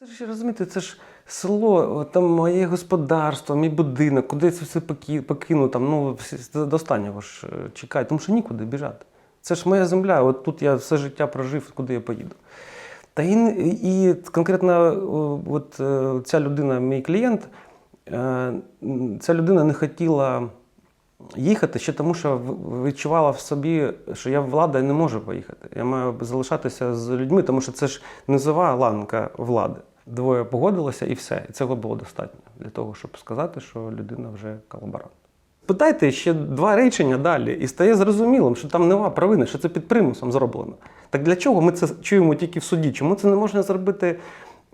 Це ж розумієте, це ж село, там моє господарство, мій будинок, куди це все покину, там, ну, до останнього ж е, чекаю, тому що нікуди біжати. Це ж моя земля, от тут я все життя прожив, куди я поїду. Та і, і конкретно от, е, ця людина, мій клієнт, е, ця людина не хотіла їхати ще тому, що відчувала в собі, що я влада і не можу поїхати. Я маю залишатися з людьми, тому що це ж низова ланка влади. Двоє погодилося і все. І цього було достатньо для того, щоб сказати, що людина вже колаборант. Питайте ще два речення далі, і стає зрозумілим, що там нема провини, що це під примусом зроблено. Так для чого ми це чуємо тільки в суді? Чому це не можна зробити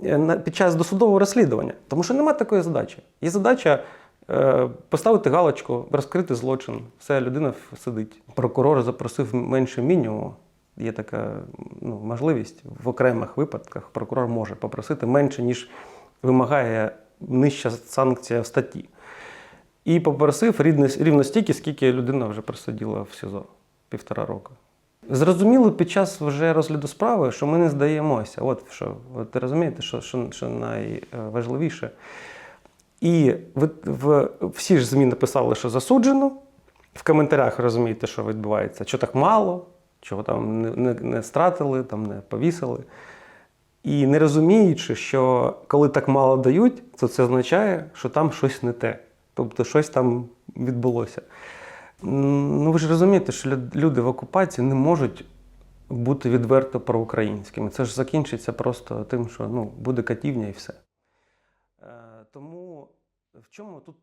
е, під час досудового розслідування? Тому що немає такої задачі. Є задача е, поставити галочку, розкрити злочин. Все, людина сидить. Прокурор запросив менше мінімуму. Є така ну, можливість в окремих випадках прокурор може попросити менше, ніж вимагає нижча санкція в статті. І попросив рівно, стільки, скільки людина вже просиділа в СІЗО півтора року. Зрозуміло під час вже розгляду справи, що ми не здаємося. От що, от ви розумієте, що, що, що найважливіше. І в, в, всі ж ЗМІ написали, що засуджено. В коментарях розумієте, що відбувається, що так мало, чого там не, не, не стратили, там не повісили. І не розуміючи, що коли так мало дають, то це означає, що там щось не те. Тобто щось там відбулося. Ну ви ж розумієте, що люди в окупації не можуть бути відверто проукраїнськими. Це ж закінчиться просто тим, що ну, буде катівня і все. Е, Тому в чому тут